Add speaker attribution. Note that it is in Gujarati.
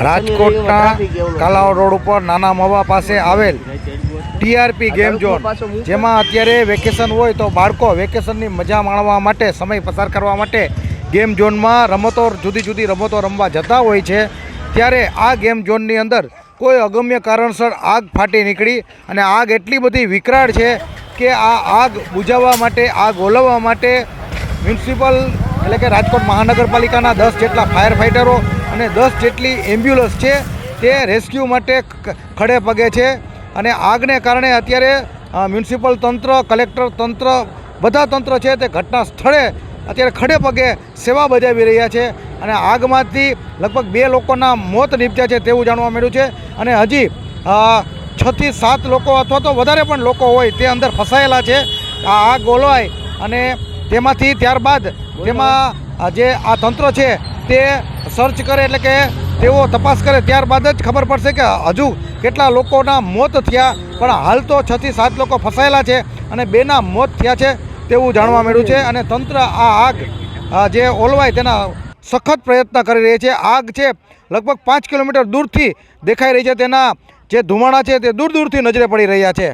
Speaker 1: રાજકોટના કાલાવ રોડ ઉપર નાના મવા પાસે આવેલ ટીઆરપી ગેમ ઝોન જેમાં અત્યારે વેકેશન હોય તો બાળકો વેકેશનની મજા માણવા માટે સમય પસાર કરવા માટે ગેમ ઝોનમાં રમતો જુદી જુદી રમતો રમવા જતા હોય છે. ત્યારે આ ગેમ ઝોનની અંદર કોઈ અગમ્ય કારણસર આગ ફાટી નીકળી અને આગ એટલી બધી વિકરાળ છે કે આ આગ બુજાવવા માટે આગ ઓલવવા માટે મ્યુનિસિપલ એટલે કે રાજકોટ મહાનગરપાલિકાના દસ જેટલા ફાયર ફાઇટરો અને દસ જેટલી એમ્બ્યુલન્સ છે, તે રેસ્ક્યુ માટે ખડે પગે છે. અને આગને કારણે અત્યારે મ્યુનિસિપલ તંત્ર કલેક્ટર તંત્ર, બધા તંત્ર છે તે ઘટના સ્થળે અત્યારે ખડે પગે સેવા બજાવી રહ્યા છે. અને આગમાંથી લગભગ બે લોકોના મોત નીપજ્યા છે તેવું જાણવા મળ્યું છે. અને હજી છથી સાત લોકો અથવા તો વધારે પણ લોકો હોય તે અંદર ફસાયેલા છે. આ આગ ઓલવાય અને તેમાંથી ત્યારબાદ તેમાં જે આ તંત્ર છે તે સર્ચ કરે એટલે કે તેઓ તપાસ કરે. ત્યારબાદ જ ખબર પડશે કે હજુ કેટલા લોકોના મોત થયા. પણ હાલ તો છથી સાત લોકો ફસાયેલા છે અને બેના મોત થયા છે તેવું જાણવા મળ્યું છે. અને તંત્ર આ આગ જે ઓલવાય તેના સખત પ્રયત્ન કરી રહી છે. આગ છે લગભગ પાંચ કિલોમીટર દૂરથી દેખાઈ રહી છે. તેના જે ધુમાડા છે તે દૂર દૂરથી નજરે પડી રહ્યા છે.